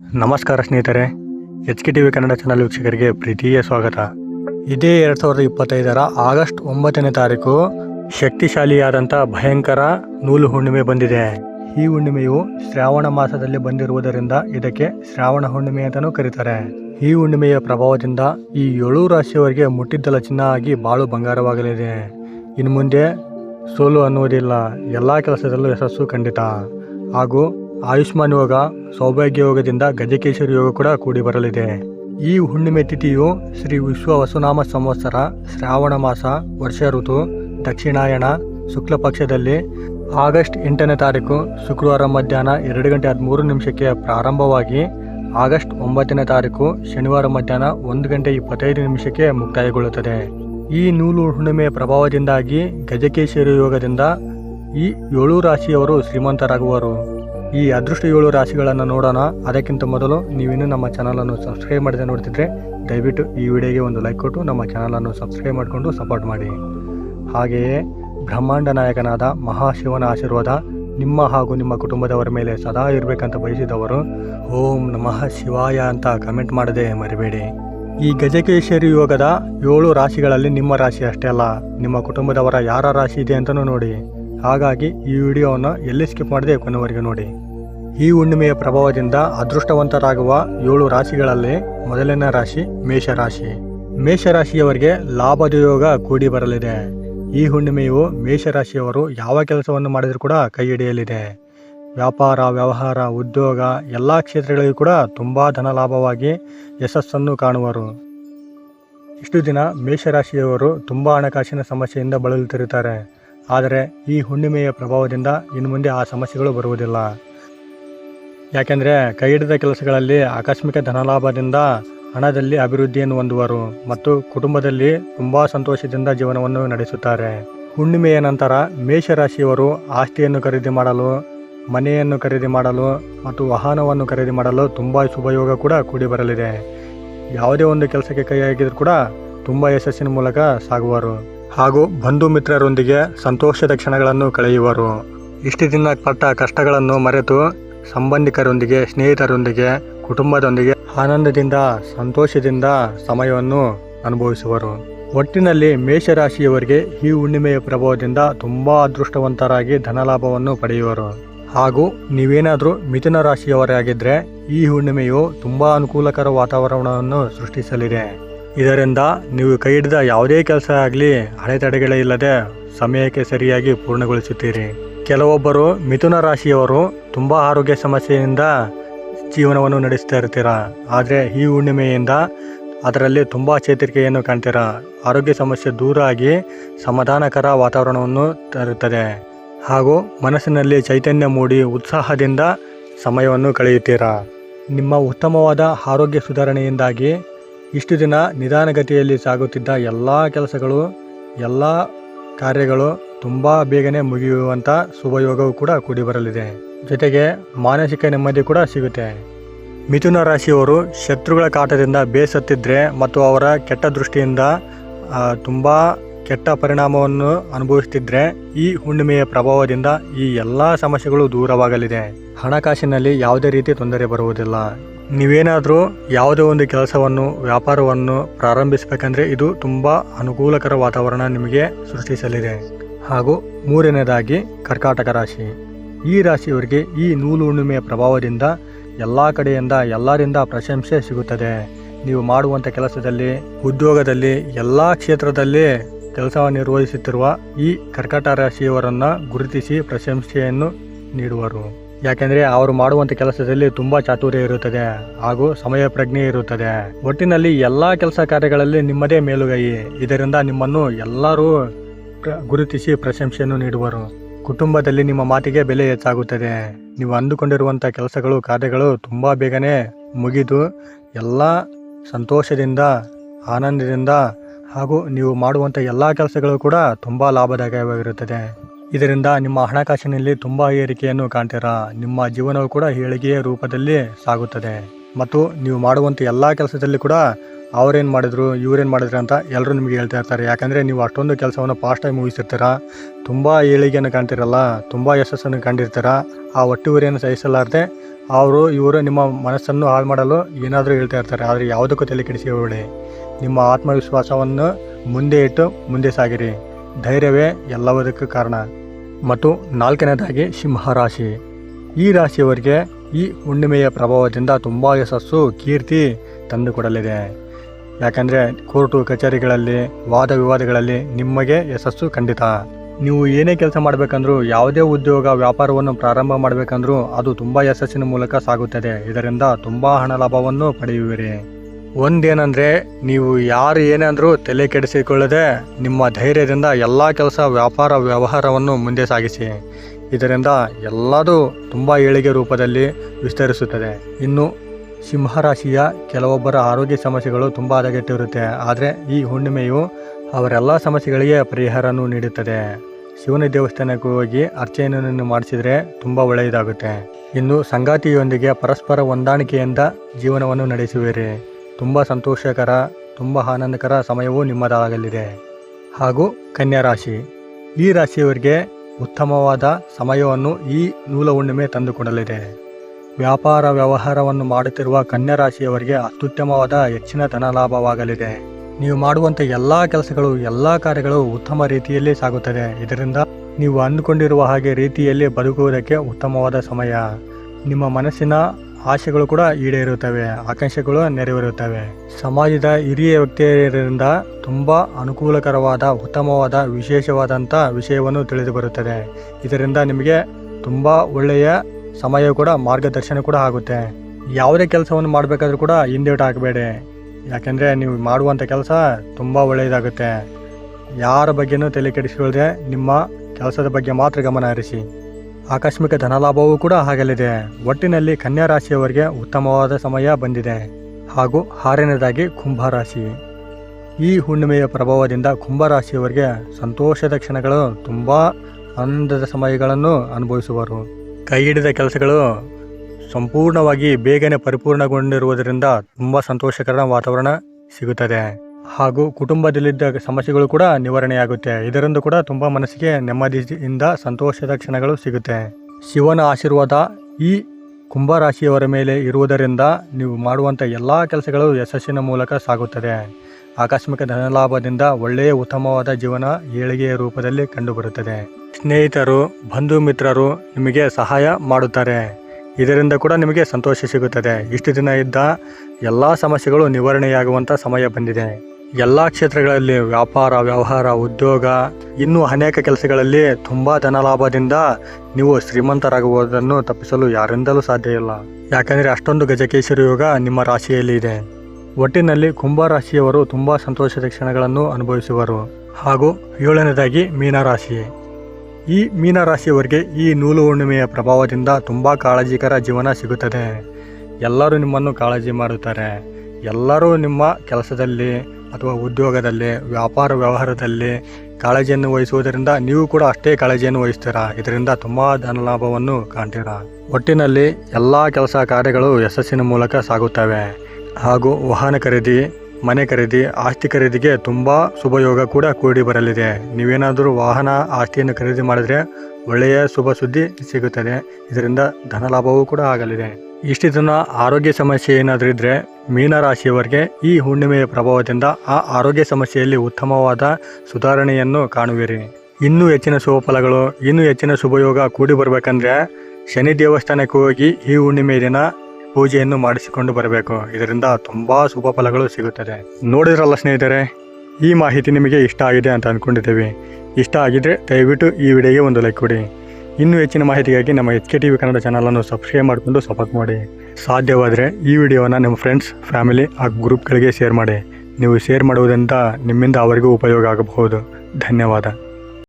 ನಮಸ್ಕಾರ ಸ್ನೇಹಿತರೆ H K T V Kannada channel ವೀಕ್ಷಕರಿಗೆ ಪ್ರೀತಿಯ ಸ್ವಾಗತ. ಇದೇ ಎರಡು ಸಾವಿರದ ಇಪ್ಪತ್ತೈದರ ಆಗಸ್ಟ್ ಒಂಬತ್ತನೇ ತಾರೀಕು ಶಕ್ತಿಶಾಲಿಯಾದಂಥ ಭಯಂಕರ ನೂಲು ಹುಣ್ಣಿಮೆ ಬಂದಿದೆ. ಈ ಹುಣ್ಣಿಮೆಯು ಶ್ರಾವಣ ಮಾಸದಲ್ಲಿ ಬಂದಿರುವುದರಿಂದ ಇದಕ್ಕೆ ಶ್ರಾವಣ ಹುಣ್ಣಿಮೆ ಅಂತಲೂ ಕರೀತಾರೆ. ಈ ಹುಣ್ಣಿಮೆಯ ಪ್ರಭಾವದಿಂದ ಈ ಏಳು ರಾಶಿಯವರಿಗೆ ಮುಟ್ಟಿದ್ದಲ ಚಿನ್ನ ಆಗಿ ಬಾಳು ಬಂಗಾರವಾಗಲಿದೆ. ಇನ್ನು ಮುಂದೆ ಸೋಲು ಅನ್ನುವುದಿಲ್ಲ, ಎಲ್ಲ ಕೆಲಸದಲ್ಲೂ ಯಶಸ್ಸು ಖಂಡಿತ. ಹಾಗೂ ಆಯುಷ್ಮಾನ್ ಯೋಗ, ಸೌಭಾಗ್ಯ ಯೋಗದಿಂದ ಗಜಕೇಶ್ವರಿ ಯೋಗ ಕೂಡ ಕೂಡಿ ಬರಲಿದೆ. ಈ ಹುಣ್ಣಿಮೆ ತಿಥಿಯು ಶ್ರೀ ವಿಶ್ವ ವಸುನಾಮ ಸಂವತ್ಸರ ಶ್ರಾವಣ ಮಾಸ, ವರ್ಷ ಋತು ದಕ್ಷಿಣಾಯಣ ಶುಕ್ಲ ಪಕ್ಷದಲ್ಲಿ ಆಗಸ್ಟ್ ಎಂಟನೇ ತಾರೀಕು ಶುಕ್ರವಾರ ಮಧ್ಯಾಹ್ನ ಎರಡು ಗಂಟೆ ಹದಿಮೂರು ನಿಮಿಷಕ್ಕೆ ಪ್ರಾರಂಭವಾಗಿ ಆಗಸ್ಟ್ ಒಂಬತ್ತನೇ ತಾರೀಕು ಶನಿವಾರ ಮಧ್ಯಾಹ್ನ ಒಂದು ಗಂಟೆ ಇಪ್ಪತ್ತೈದು ನಿಮಿಷಕ್ಕೆ ಮುಕ್ತಾಯಗೊಳ್ಳುತ್ತದೆ. ಈ ನೂಲು ಹುಣ್ಣಿಮೆಯ ಪ್ರಭಾವದಿಂದಾಗಿ ಗಜಕೇಶ್ವರಿ ಯೋಗದಿಂದ ಈ ಏಳು ರಾಶಿಯವರು ಶ್ರೀಮಂತರಾಗುವರು. ಈ ಅದೃಷ್ಟ ಏಳು ರಾಶಿಗಳನ್ನು ನೋಡೋಣ. ಅದಕ್ಕಿಂತ ಮೊದಲು ನೀವಿನ್ನೂ ನಮ್ಮ ಚಾನಲನ್ನು ಸಬ್ಸ್ಕ್ರೈಬ್ ಮಾಡದೆ ನೋಡ್ತಿದ್ರೆ ದಯವಿಟ್ಟು ಈ ವಿಡಿಯೋಗೆ ಒಂದು ಲೈಕ್ ಕೊಟ್ಟು ನಮ್ಮ ಚಾನಲನ್ನು ಸಬ್ಸ್ಕ್ರೈಬ್ ಮಾಡಿಕೊಂಡು ಸಪೋರ್ಟ್ ಮಾಡಿ. ಹಾಗೆಯೇ ಬ್ರಹ್ಮಾಂಡ ನಾಯಕನಾದ ಮಹಾಶಿವನ ಆಶೀರ್ವಾದ ನಿಮ್ಮ ಹಾಗೂ ನಿಮ್ಮ ಕುಟುಂಬದವರ ಮೇಲೆ ಸದಾ ಇರಬೇಕಂತ ಬಯಸಿದವರು, ಓಂ ನಮಃ ಶಿವಾಯ ಅಂತ ಕಮೆಂಟ್ ಮಾಡದೆ ಮರಿಬೇಡಿ. ಈ ಗಜಕೇಶ್ವರಿ ಯೋಗದ ಏಳು ರಾಶಿಗಳಲ್ಲಿ ನಿಮ್ಮ ರಾಶಿ ಅಷ್ಟೇ ಅಲ್ಲ, ನಿಮ್ಮ ಕುಟುಂಬದವರ ಯಾರ ರಾಶಿ ಇದೆ ಅಂತಲೂ ನೋಡಿ. ಹಾಗಾಗಿ ಈ ವಿಡಿಯೋವನ್ನು ಎಲ್ಲಿ ಸ್ಕಿಪ್ ಮಾಡದೆ ಕೊನೆವರೆಗೆ ನೋಡಿ. ಈ ಹುಣ್ಣಿಮೆಯ ಪ್ರಭಾವದಿಂದ ಅದೃಷ್ಟವಂತರಾಗುವ ಏಳು ರಾಶಿಗಳಲ್ಲಿ ಮೊದಲನೇ ರಾಶಿ ಮೇಷರಾಶಿ. ಮೇಷರಾಶಿಯವರಿಗೆ ಲಾಭದಯೋಗ ಕೂಡಿ ಬರಲಿದೆ. ಈ ಹುಣ್ಣಿಮೆಯು ಮೇಷರಾಶಿಯವರು ಯಾವ ಕೆಲಸವನ್ನು ಮಾಡಿದರೂ ಕೂಡ ಕೈ ಹಿಡಿಯಲಿದೆ. ವ್ಯಾಪಾರ, ವ್ಯವಹಾರ, ಉದ್ಯೋಗ ಎಲ್ಲ ಕ್ಷೇತ್ರಗಳಿಗೂ ಕೂಡ ತುಂಬ ಧನ ಲಾಭವಾಗಿ ಯಶಸ್ಸನ್ನು ಕಾಣುವರು. ಇಷ್ಟು ದಿನ ಮೇಷರಾಶಿಯವರು ತುಂಬ ಹಣಕಾಸಿನ ಸಮಸ್ಯೆಯಿಂದ ಬಳಲುತ್ತಿರುತ್ತಾರೆ. ಆದರೆ ಈ ಹುಣ್ಣಿಮೆಯ ಪ್ರಭಾವದಿಂದ ಇನ್ನು ಮುಂದೆ ಆ ಸಮಸ್ಯೆಗಳು ಬರುವುದಿಲ್ಲ. ಯಾಕೆಂದರೆ ಕೈ ಹಿಡಿದ ಕೆಲಸಗಳಲ್ಲಿ ಆಕಸ್ಮಿಕ ಧನಲಾಭದಿಂದ ಹಣದಲ್ಲಿ ಅಭಿವೃದ್ಧಿಯನ್ನು ಹೊಂದುವರು ಮತ್ತು ಕುಟುಂಬದಲ್ಲಿ ತುಂಬ ಸಂತೋಷದಿಂದ ಜೀವನವನ್ನು ನಡೆಸುತ್ತಾರೆ. ಹುಣ್ಣಿಮೆಯ ನಂತರ ಮೇಷರಾಶಿಯವರು ಆಸ್ತಿಯನ್ನು ಖರೀದಿ ಮಾಡಲು, ಮನೆಯನ್ನು ಖರೀದಿ ಮಾಡಲು ಮತ್ತು ವಾಹನವನ್ನು ಖರೀದಿ ಮಾಡಲು ತುಂಬ ಶುಭಯೋಗ ಕೂಡ ಕೂಡಿ ಬರಲಿದೆ. ಯಾವುದೇ ಒಂದು ಕೆಲಸಕ್ಕೆ ಕೈ ಹಾಕಿದ್ರು ಕೂಡ ತುಂಬ ಯಶಸ್ಸಿನ ಮೂಲಕ ಸಾಗುವರು. ಹಾಗೂ ಬಂಧು ಮಿತ್ರರೊಂದಿಗೆ ಸಂತೋಷದ ಕ್ಷಣಗಳನ್ನು ಕಳೆಯುವರು. ಇಷ್ಟು ದಿನ ಪಟ್ಟ ಕಷ್ಟಗಳನ್ನು ಮರೆತು ಸಂಬಂಧಿಕರೊಂದಿಗೆ, ಸ್ನೇಹಿತರೊಂದಿಗೆ, ಕುಟುಂಬದೊಂದಿಗೆ ಆನಂದದಿಂದ, ಸಂತೋಷದಿಂದ ಸಮಯವನ್ನು ಅನುಭವಿಸುವರು. ಒಟ್ಟಿನಲ್ಲಿ ಮೇಷರಾಶಿಯವರಿಗೆ ಈ ಹುಣ್ಣಿಮೆಯ ಪ್ರಭಾವದಿಂದ ತುಂಬ ಅದೃಷ್ಟವಂತರಾಗಿ ಧನಲಾಭವನ್ನು ಪಡೆಯುವರು. ಹಾಗೂ ನೀವೇನಾದರೂ ಮಿಥುನ ರಾಶಿಯವರೇ ಆಗಿದ್ದರೆ ಈ ಹುಣ್ಣಿಮೆಯು ತುಂಬ ಅನುಕೂಲಕರ ವಾತಾವರಣವನ್ನು ಸೃಷ್ಟಿಸಲಿದೆ. ಇದರಿಂದ ನೀವು ಕೈ ಹಿಡಿದ ಯಾವುದೇ ಕೆಲಸ ಆಗಲಿ ಅಡೆತಡೆಗಳೇ ಇಲ್ಲದೆ ಸಮಯಕ್ಕೆ ಸರಿಯಾಗಿ ಪೂರ್ಣಗೊಳಿಸುತ್ತೀರಿ. ಕೆಲವೊಬ್ಬರು ಮಿಥುನ ರಾಶಿಯವರು ತುಂಬ ಆರೋಗ್ಯ ಸಮಸ್ಯೆಯಿಂದ ಜೀವನವನ್ನು ನಡೆಸ್ತಾ ಇರ್ತೀರ? ಆದರೆ ಈ ಹುಣ್ಣಿಮೆಯಿಂದ ಅದರಲ್ಲಿ ತುಂಬ ಚೇತರಿಕೆಯನ್ನು ಕಾಣ್ತೀರ? ಆರೋಗ್ಯ ಸಮಸ್ಯೆ ದೂರ ಆಗಿ ಸಮಾಧಾನಕರ ವಾತಾವರಣವನ್ನು ತರುತ್ತದೆ. ಹಾಗೂ ಮನಸ್ಸಿನಲ್ಲಿ ಚೈತನ್ಯ ಮೂಡಿ ಉತ್ಸಾಹದಿಂದ ಸಮಯವನ್ನು ಕಳೆಯುತ್ತೀರಾ? ನಿಮ್ಮ ಉತ್ತಮವಾದ ಆರೋಗ್ಯ ಸುಧಾರಣೆಯಿಂದಾಗಿ ಇಷ್ಟು ದಿನ ನಿಧಾನಗತಿಯಲ್ಲಿ ಸಾಗುತ್ತಿದ್ದ ಎಲ್ಲ ಕೆಲಸಗಳು, ಎಲ್ಲ ಕಾರ್ಯಗಳು ತುಂಬ ಬೇಗನೆ ಮುಗಿಯುವಂಥ ಶುಭಯೋಗವು ಕೂಡ ಕೂಡಿ ಬರಲಿದೆ. ಜೊತೆಗೆ ಮಾನಸಿಕ ನೆಮ್ಮದಿ ಕೂಡ ಸಿಗುತ್ತೆ. ಮಿಥುನ ರಾಶಿಯವರು ಶತ್ರುಗಳ ಕಾಟದಿಂದ ಬೇಸತ್ತಿದ್ರೆ ಮತ್ತು ಅವರ ಕೆಟ್ಟ ದೃಷ್ಟಿಯಿಂದ ತುಂಬ ಕೆಟ್ಟ ಪರಿಣಾಮವನ್ನು ಅನುಭವಿಸುತ್ತಿದ್ರೆ ಈ ಹುಣ್ಣಿಮೆಯ ಪ್ರಭಾವದಿಂದ ಈ ಎಲ್ಲ ಸಮಸ್ಯೆಗಳು ದೂರವಾಗಲಿದೆ. ಹಣಕಾಸಿನಲ್ಲಿ ಯಾವುದೇ ರೀತಿ ತೊಂದರೆ ಬರುವುದಿಲ್ಲ. ನೀವೇನಾದರೂ ಯಾವುದೇ ಒಂದು ಕೆಲಸವನ್ನು, ವ್ಯಾಪಾರವನ್ನು ಪ್ರಾರಂಭಿಸಬೇಕಂದ್ರೆ ಇದು ತುಂಬ ಅನುಕೂಲಕರ ವಾತಾವರಣ ನಿಮಗೆ ಸೃಷ್ಟಿಸಲಿದೆ. ಹಾಗೂ ಮೂರನೇದಾಗಿ ಕರ್ಕಾಟಕ ರಾಶಿ. ಈ ರಾಶಿಯವರಿಗೆ ಈ ನೂಲು ಹುಣ್ಣಿಮೆಯ ಪ್ರಭಾವದಿಂದ ಎಲ್ಲ ಕಡೆಯಿಂದ, ಎಲ್ಲರಿಂದ ಪ್ರಶಂಸೆ ಸಿಗುತ್ತದೆ. ನೀವು ಮಾಡುವಂಥ ಕೆಲಸದಲ್ಲಿ, ಉದ್ಯೋಗದಲ್ಲಿ, ಎಲ್ಲ ಕ್ಷೇತ್ರದಲ್ಲಿ ಕೆಲಸ ನಿರ್ವಹಿಸುತ್ತಿರುವ ಈ ಕರ್ಕಟ ರಾಶಿಯವರನ್ನು ಗುರುತಿಸಿ ಪ್ರಶಂಸೆಯನ್ನು ನೀಡುವರು. ಯಾಕೆಂದರೆ ಅವರು ಮಾಡುವಂಥ ಕೆಲಸದಲ್ಲಿ ತುಂಬ ಚಾತುರ್ಯ ಇರುತ್ತದೆ ಹಾಗೂ ಸಮಯ ಪ್ರಜ್ಞೆ ಇರುತ್ತದೆ. ಒಟ್ಟಿನಲ್ಲಿ ಎಲ್ಲ ಕೆಲಸ ಕಾರ್ಯಗಳಲ್ಲಿ ನಿಮ್ಮದೇ ಮೇಲುಗೈ. ಇದರಿಂದ ನಿಮ್ಮನ್ನು ಎಲ್ಲರೂ ಗುರುತಿಸಿ ಪ್ರಶಂಸೆಯನ್ನು ನೀಡುವರು. ಕುಟುಂಬದಲ್ಲಿ ನಿಮ್ಮ ಮಾತಿಗೆ ಬೆಲೆ ಹೆಚ್ಚಾಗುತ್ತದೆ. ನೀವು ಅಂದುಕೊಂಡಿರುವಂಥ ಕೆಲಸಗಳು, ಕಾರ್ಯಗಳು ತುಂಬ ಬೇಗನೆ ಮುಗಿದು ಎಲ್ಲ ಸಂತೋಷದಿಂದ, ಆನಂದದಿಂದ ಹಾಗೂ ನೀವು ಮಾಡುವಂಥ ಎಲ್ಲ ಕೆಲಸಗಳು ಕೂಡ ತುಂಬ ಲಾಭದಾಯಕವಾಗಿರುತ್ತದೆ. ಇದರಿಂದ ನಿಮ್ಮ ಹಣಕಾಸಿನಲ್ಲಿ ತುಂಬ ಏರಿಕೆಯನ್ನು ಕಾಣ್ತೀರಾ? ನಿಮ್ಮ ಜೀವನವು ಕೂಡ ಏಳಿಗೆಯ ರೂಪದಲ್ಲಿ ಸಾಗುತ್ತದೆ. ಮತ್ತು ನೀವು ಮಾಡುವಂಥ ಎಲ್ಲ ಕೆಲಸದಲ್ಲಿ ಕೂಡ ಅವ್ರೇನು ಮಾಡಿದ್ರು, ಇವ್ರೇನು ಮಾಡಿದ್ರು ಅಂತ ಎಲ್ಲರೂ ನಿಮಗೆ ಹೇಳ್ತಾ ಇರ್ತಾರೆ. ಯಾಕಂದರೆ ನೀವು ಅಷ್ಟೊಂದು ಕೆಲಸವನ್ನು ಫಾಸ್ಟಾಗಿ ಮುಗಿಸಿರ್ತೀರ ತುಂಬ ಏಳಿಗೆಯನ್ನು ಕಾಣ್ತಿರಲ್ಲ, ತುಂಬ ಯಶಸ್ಸನ್ನು ಕಂಡಿರ್ತೀರ, ಆ ಒಟ್ಟುವರಿಯನ್ನು ಸಹಿಸಲಾರದೆ ಅವರು, ಇವರು ನಿಮ್ಮ ಮನಸ್ಸನ್ನು ಹಾಳು ಮಾಡಲು ಏನಾದರೂ ಹೇಳ್ತಾ ಇರ್ತಾರೆ. ಆದರೆ ಯಾವುದಕ್ಕೂ ತಲೆ ಕೆಡಿಸಿಕೊಳ್ಳಿ ನಿಮ್ಮ ಆತ್ಮವಿಶ್ವಾಸವನ್ನು ಮುಂದೆ ಇಟ್ಟು ಮುಂದೆ ಸಾಗಿರಿ. ಧೈರ್ಯವೇ ಎಲ್ಲವುದಕ್ಕೂ ಕಾರಣ. ಮತ್ತು ನಾಲ್ಕನೇದಾಗಿ ಸಿಂಹ ರಾಶಿ ಈ ರಾಶಿಯವರಿಗೆ ಈ ಹುಣ್ಣಿಮೆಯ ಪ್ರಭಾವದಿಂದ ತುಂಬ ಯಶಸ್ಸು, ಕೀರ್ತಿ ತಂದುಕೊಡಲಿದೆ. ಯಾಕಂದರೆ ಕೋರ್ಟು, ಕಚೇರಿಗಳಲ್ಲಿ, ವಾದ ವಿವಾದಗಳಲ್ಲಿ ನಿಮಗೆ ಯಶಸ್ಸು ಖಂಡಿತ. ನೀವು ಏನೇ ಕೆಲಸ ಮಾಡಬೇಕಂದ್ರೂ, ಯಾವುದೇ ಉದ್ಯೋಗ, ವ್ಯಾಪಾರವನ್ನು ಪ್ರಾರಂಭ ಮಾಡಬೇಕಂದ್ರೂ ಅದು ತುಂಬ ಯಶಸ್ಸಿನ ಮೂಲಕ ಸಾಗುತ್ತದೆ. ಇದರಿಂದ ತುಂಬ ಹಣ ಲಾಭವನ್ನು ಪಡೆಯುವಿರಿ. ಒಂದೇನೆಂದರೆ, ನೀವು ಯಾರು ಏನೇ ತಲೆ ಕೆಡಿಸಿಕೊಳ್ಳದೆ ನಿಮ್ಮ ಧೈರ್ಯದಿಂದ ಎಲ್ಲ ಕೆಲಸ, ವ್ಯಾಪಾರ, ವ್ಯವಹಾರವನ್ನು ಮುಂದೆ ಸಾಗಿಸಿ. ಇದರಿಂದ ಎಲ್ಲದೂ ತುಂಬ ಏಳಿಗೆ ರೂಪದಲ್ಲಿ ವಿಸ್ತರಿಸುತ್ತದೆ. ಇನ್ನು ಸಿಂಹರಾಶಿಯ ಕೆಲವೊಬ್ಬರ ಆರೋಗ್ಯ ಸಮಸ್ಯೆಗಳು ತುಂಬ ಹದಗೆಟ್ಟಿರುತ್ತೆ ಆದರೆ ಈ ಹುಣ್ಣಿಮೆಯು ಅವರೆಲ್ಲ ಸಮಸ್ಯೆಗಳಿಗೆ ಪರಿಹಾರವನ್ನು ನೀಡುತ್ತದೆ. ಶಿವನ ದೇವಸ್ಥಾನಕ್ಕೆ ಹೋಗಿ ಅರ್ಚನೆಯನ್ನು ಮಾಡಿಸಿದರೆ ತುಂಬ ಒಳ್ಳೆಯದಾಗುತ್ತೆ. ಇನ್ನು ಸಂಗಾತಿಯೊಂದಿಗೆ ಪರಸ್ಪರ ಹೊಂದಾಣಿಕೆಯಿಂದ ಜೀವನವನ್ನು ನಡೆಸುವಿರಿ. ತುಂಬ ಸಂತೋಷಕರ, ತುಂಬ ಆನಂದಕರ ಸಮಯವು ನಿಮ್ಮದಾಗಲಿದೆ. ಹಾಗೂ ಕನ್ಯಾ ರಾಶಿ, ಈ ರಾಶಿಯವರಿಗೆ ಉತ್ತಮವಾದ ಸಮಯವನ್ನು ಈ ನೂಲ ಹುಣ್ಣಿಮೆ ತಂದುಕೊಡಲಿದೆ. ವ್ಯಾಪಾರ ವ್ಯವಹಾರವನ್ನು ಮಾಡುತ್ತಿರುವ ಕನ್ಯಾ ರಾಶಿಯವರಿಗೆ ಅತ್ಯುತ್ತಮವಾದ ಹೆಚ್ಚಿನ ಧನ ಲಾಭವಾಗಲಿದೆ. ನೀವು ಮಾಡುವಂಥ ಎಲ್ಲ ಕೆಲಸಗಳು, ಎಲ್ಲ ಕಾರ್ಯಗಳು ಉತ್ತಮ ರೀತಿಯಲ್ಲಿ ಸಾಗುತ್ತದೆ. ಇದರಿಂದ ನೀವು ಅಂದುಕೊಂಡಿರುವ ಹಾಗೆ ರೀತಿಯಲ್ಲಿ ಬದುಕುವುದಕ್ಕೆ ಉತ್ತಮವಾದ ಸಮಯ. ನಿಮ್ಮ ಮನಸ್ಸಿನ ಆಸೆಗಳು ಕೂಡ ಈಡೇರುತ್ತವೆ, ಆಕಾಂಕ್ಷೆಗಳು ನೆರವೇರುತ್ತವೆ. ಸಮಾಜದ ಹಿರಿಯ ವ್ಯಕ್ತಿಯರಿಂದ ತುಂಬ ಅನುಕೂಲಕರವಾದ, ಉತ್ತಮವಾದ ವಿಶೇಷವಾದಂಥ ವಿಷಯವನ್ನು ತಿಳಿದು ಬರುತ್ತದೆ ಇದರಿಂದ ನಿಮಗೆ ತುಂಬ ಒಳ್ಳೆಯ ಸಮಯ ಕೂಡ ಮಾರ್ಗದರ್ಶನ ಕೂಡ ಆಗುತ್ತೆ. ಯಾವುದೇ ಕೆಲಸವನ್ನು ಮಾಡಬೇಕಾದ್ರೂ ಕೂಡ ಹಿಂದೇಟು ಹಾಕಬೇಡಿ. ಯಾಕೆಂದರೆ ನೀವು ಮಾಡುವಂಥ ಕೆಲಸ ತುಂಬ ಒಳ್ಳೆಯದಾಗುತ್ತೆ. ಯಾರ ಬಗ್ಗೆನೂ ತಲೆ ಕೆಡಿಸಿಕೊಳ್ಳದೆ ನಿಮ್ಮ ಕೆಲಸದ ಬಗ್ಗೆ ಮಾತ್ರ ಗಮನ ಹರಿಸಿ. ಆಕಸ್ಮಿಕ ಧನಲಾಭವೂ ಕೂಡ ಆಗಲಿದೆ. ಒಟ್ಟಿನಲ್ಲಿ ಕನ್ಯಾ ರಾಶಿಯವರಿಗೆ ಉತ್ತಮವಾದ ಸಮಯ ಬಂದಿದೆ. ಹಾಗೂ ಆರನೇದಾಗಿ ಕುಂಭರಾಶಿ. ಈ ಹುಣ್ಣಿಮೆಯ ಪ್ರಭಾವದಿಂದ ಕುಂಭರಾಶಿಯವರಿಗೆ ಸಂತೋಷದ ಕ್ಷಣಗಳು ತುಂಬ ಆನಂದದ ಸಮಯಗಳನ್ನು ಅನುಭವಿಸುವರು. ಕೈ ಹಿಡಿದ ಕೆಲಸಗಳು ಸಂಪೂರ್ಣವಾಗಿ ಬೇಗನೆ ಪರಿಪೂರ್ಣಗೊಂಡಿರುವುದರಿಂದ ತುಂಬ ಸಂತೋಷಕರ ವಾತಾವರಣ ಸಿಗುತ್ತದೆ. ಹಾಗೂ ಕುಟುಂಬದಲ್ಲಿದ್ದ ಸಮಸ್ಯೆಗಳು ಕೂಡ ನಿವಾರಣೆಯಾಗುತ್ತೆ. ಇದರಿಂದ ಕೂಡ ತುಂಬ ಮನಸ್ಸಿಗೆ ನೆಮ್ಮದಿಯಿಂದ ಸಂತೋಷದ ಕ್ಷಣಗಳು ಸಿಗುತ್ತೆ. ಶಿವನ ಆಶೀರ್ವಾದ ಈ ಕುಂಭರಾಶಿಯವರ ಮೇಲೆ ಇರುವುದರಿಂದ ನೀವು ಮಾಡುವಂಥ ಎಲ್ಲ ಕೆಲಸಗಳು ಯಶಸ್ಸಿನ ಮೂಲಕ ಸಾಗುತ್ತದೆ. ಆಕಸ್ಮಿಕ ಧನಲಾಭದಿಂದ ಒಳ್ಳೆಯ ಉತ್ತಮವಾದ ಜೀವನ ಏಳಿಗೆಯ ರೂಪದಲ್ಲಿ ಕಂಡುಬರುತ್ತದೆ. ಸ್ನೇಹಿತರು, ಬಂಧು ಮಿತ್ರರು ನಿಮಗೆ ಸಹಾಯ ಮಾಡುತ್ತಾರೆ. ಇದರಿಂದ ಕೂಡ ನಿಮಗೆ ಸಂತೋಷ ಸಿಗುತ್ತದೆ. ಇಷ್ಟು ದಿನ ಇದ್ದ ಎಲ್ಲ ಸಮಸ್ಯೆಗಳು ನಿವಾರಣೆಯಾಗುವಂಥ ಸಮಯ ಬಂದಿದೆ. ಎಲ್ಲ ಕ್ಷೇತ್ರಗಳಲ್ಲಿ ವ್ಯಾಪಾರ, ವ್ಯವಹಾರ, ಉದ್ಯೋಗ, ಇನ್ನು ಅನೇಕ ಕೆಲಸಗಳಲ್ಲಿ ತುಂಬ ಧನಲಾಭದಿಂದ ನೀವು ಶ್ರೀಮಂತರಾಗುವುದನ್ನು ತಪ್ಪಿಸಲು ಯಾರಿಂದಲೂ ಸಾಧ್ಯ ಇಲ್ಲ. ಯಾಕಂದರೆ ಅಷ್ಟೊಂದು ಗಜಕೇಶ್ವರಿ ಯೋಗ ನಿಮ್ಮ ರಾಶಿಯಲ್ಲಿ ಇದೆ ಒಟ್ಟಿನಲ್ಲಿ ಕುಂಭ ರಾಶಿಯವರು ತುಂಬ ಸಂತೋಷದ ಕ್ಷಣಗಳನ್ನು ಅನುಭವಿಸುವರು. ಹಾಗೂ ಏಳನೇದಾಗಿ ಮೀನರಾಶಿ ಈ ಮೀನರಾಶಿಯವರಿಗೆ ಈ ನೂಲು ಹುಣ್ಣಿಮೆಯ ಪ್ರಭಾವದಿಂದ ತುಂಬ ಕಾಳಜಿಕರ ಜೀವನ ಸಿಗುತ್ತದೆ. ಎಲ್ಲರೂ ನಿಮ್ಮನ್ನು ಕಾಳಜಿ ಮಾಡುತ್ತಾರೆ. ಎಲ್ಲರೂ ನಿಮ್ಮ ಕೆಲಸದಲ್ಲಿ ಅಥವಾ ಉದ್ಯೋಗದಲ್ಲಿ, ವ್ಯಾಪಾರ ವ್ಯವಹಾರದಲ್ಲಿ ಕಾಳಜಿಯನ್ನು ವಹಿಸುವುದರಿಂದ ನೀವು ಕೂಡ ಅಷ್ಟೇ ಕಾಳಜಿಯನ್ನು ವಹಿಸ್ತೀರಾ? ಇದರಿಂದ ತುಂಬ ಧನಲಾಭವನ್ನು ಕಾಣ್ತೀರಾ? ಒಟ್ಟಿನಲ್ಲಿ ಎಲ್ಲ ಕೆಲಸ ಕಾರ್ಯಗಳು ಯಶಸ್ಸಿನ ಮೂಲಕ ಸಾಗುತ್ತವೆ. ಹಾಗೂ ವಾಹನ ಖರೀದಿ, ಮನೆ ಖರೀದಿ, ಆಸ್ತಿ ಖರೀದಿಗೆ ತುಂಬ ಶುಭಯೋಗ ಕೂಡ ಕೂಡಿ ಬರಲಿದೆ. ನೀವೇನಾದರೂ ವಾಹನ ಆಸ್ತಿಯನ್ನು ಖರೀದಿ ಮಾಡಿದರೆ ಒಳ್ಳೆಯ ಶುಭ ಸುದ್ದಿ ಸಿಗುತ್ತದೆ. ಇದರಿಂದ ಧನಲಾಭವೂ ಕೂಡ ಆಗಲಿದೆ. ಇಷ್ಟು ದಿನ ಆರೋಗ್ಯ ಸಮಸ್ಯೆ ಏನಾದರೂ ಇದ್ದರೆ ಮೀನರಾಶಿಯವರಿಗೆ ಈ ಹುಣ್ಣಿಮೆಯ ಪ್ರಭಾವದಿಂದ ಆ ಆರೋಗ್ಯ ಸಮಸ್ಯೆಯಲ್ಲಿ ಉತ್ತಮವಾದ ಸುಧಾರಣೆಯನ್ನು ಕಾಣುವಿರಿ. ಇನ್ನೂ ಹೆಚ್ಚಿನ ಶುಭ ಫಲಗಳು, ಇನ್ನೂ ಹೆಚ್ಚಿನ ಶುಭಯೋಗ ಕೂಡಿ ಬರಬೇಕಂದ್ರೆ ಶನಿ ದೇವಸ್ಥಾನಕ್ಕೆ ಹೋಗಿ ಈ ಹುಣ್ಣಿಮೆ ದಿನ ಪೂಜೆಯನ್ನು ಮಾಡಿಸಿಕೊಂಡು ಬರಬೇಕು. ಇದರಿಂದ ತುಂಬ ಶುಭ ಫಲಗಳು ಸಿಗುತ್ತದೆ. ನೋಡಿದ್ರಲ್ಲ ಸ್ನೇಹಿತರೆ, ಈ ಮಾಹಿತಿ ನಿಮಗೆ ಇಷ್ಟ ಆಗಿದೆ ಅಂತ ಅಂದ್ಕೊಂಡಿದ್ದೀವಿ ಇಷ್ಟ ಆಗಿದ್ರೆ ದಯವಿಟ್ಟು ಈ ವಿಡಿಯೋಗೆ ಒಂದು ಲೈಕ್ ಕೊಡಿ. ಇನ್ನೂ ಹೆಚ್ಚಿನ ಮಾಹಿತಿಗಾಗಿ ನಮ್ಮ H K T V Kannada ಚಾನಲನ್ನು ಸಬ್ಸ್ಕ್ರೈಬ್ ಮಾಡಿಕೊಂಡು ಸಪೋರ್ಟ್ ಮಾಡಿ. ಸಾಧ್ಯವಾದರೆ ಈ ವಿಡಿಯೋವನ್ನು ನಿಮ್ಮ ಫ್ರೆಂಡ್ಸ್ ಫ್ಯಾಮಿಲಿ ಹಾಗೂ ಗ್ರೂಪ್ಗಳಿಗೆ ಶೇರ್ ಮಾಡಿ. ನೀವು ಶೇರ್ ಮಾಡುವುದರಿಂದ ನಿಮ್ಮಿಂದ ಅವರಿಗೂ ಉಪಯೋಗ ಆಗಬಹುದು. ಧನ್ಯವಾದ.